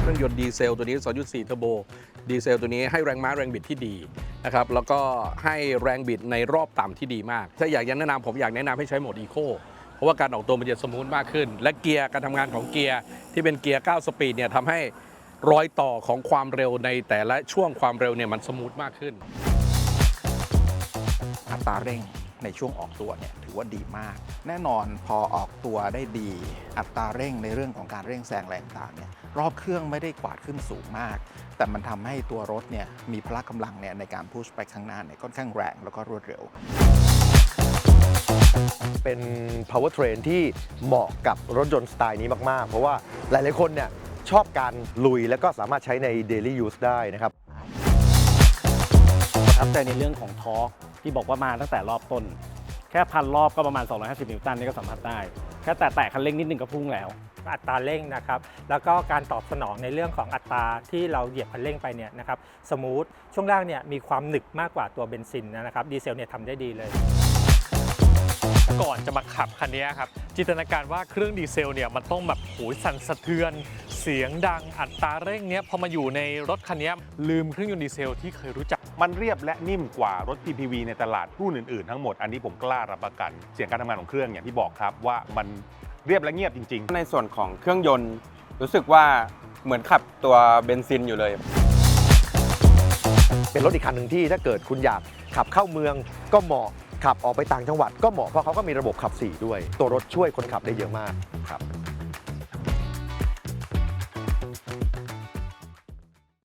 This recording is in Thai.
เครื่องยนต์ดีเซลตัวนี้ 2.4 เทอร์โบ ดีเซลตัวนี้ให้แรงม้าแรงบิดที่ดีนะครับ แล้วก็ให้แรงบิดในรอบต่ำที่ดีมาก ถ้าอยากแนะนำผมอยากแนะนำให้ใช้โหมดอีโคเพราะว่าการออกตัวมันจะสมูทมากขึ้น และเกียร์การทำงานของเกียร์ที่เป็นเกียร์ 9 สปีดเนี่ยทำให้รอยต่อของความเร็วในแต่ละช่วงความเร็วเนี่ยมันสมูทมากขึ้น อัตราเร่ง ในช่วงออกตัวเนี่ยถือว่าดีมาก แน่นอนพอออกตัวได้ดี อัตราเร่งในเรื่องของการเร่งแซงแรงต่างเนี่ยรอบเครื่องไม่ได้กวาดขึ้นสูงมาก แต่มันทำให้ตัวรถเนี่ยมีพละกำลังเนี่ยในการพุชไปข้างหน้าเนี่ยค่อนข้างแรงแล้วก็รวดเร็ว เป็น power train ที่เหมาะกับรถยนต์สไตล์นี้มากๆ เพราะว่าหลายๆคนเนี่ยชอบการลุยแล้วก็สามารถใช้ใน daily use ได้นะครับประทับใจในเรื่องของทอร์ก ที่บอกว่ามาตั้งแต่รอบต้น แค่พันรอบก็ประมาณ 250 นิวตันนี่ก็สัมผัสได้ แค่แต่แตะคันเร่งนิดนึงก็พุ่งแล้ว อัตราเร่งนะครับ แล้วก็การตอบสนองในเรื่องของอัตราที่เราเหยียบคันเร่งไปเนี่ยนะครับ สมูท ช่วงล่างเนี่ยมีความหนึบมากกว่าตัวเบนซินนะครับ ดีเซลเนี่ยทำได้ดีเลย ก่อนจะมาขับคันนี้ครับ จินตนาการว่าเครื่องดีเซลเนี่ยมันต้องแบบโหยสั่นสะเทือน เสียงดังอัตราเร่งเนี้ยพอมาอยู่ในรถคันนี้ลืมเครื่องยนต์ดีเซลที่เคยรู้จัก มันเรียบและนิ่มกว่ารถ PPV ในตลาดรุ่นอื่นๆ ทั้งหมดอันนี้ผมกล้ารับประกัน เสียงการทำงานของเครื่องอย่างที่บอกครับว่ามันเรียบและเงียบจริง ๆ ในส่วนของเครื่องยนต์ รู้สึกว่าเหมือนขับตัวเบนซินอยู่เลย เป็นรถอีกคันหนึ่งที่ถ้าเกิดคุณอยากขับเข้าเมืองก็เหมาะ ขับออกไปต่างจังหวัดก็เหมาะเพราะเขาก็มีระบบขับ4ด้วย ตัวรถช่วยคนขับได้เยอะมากครับ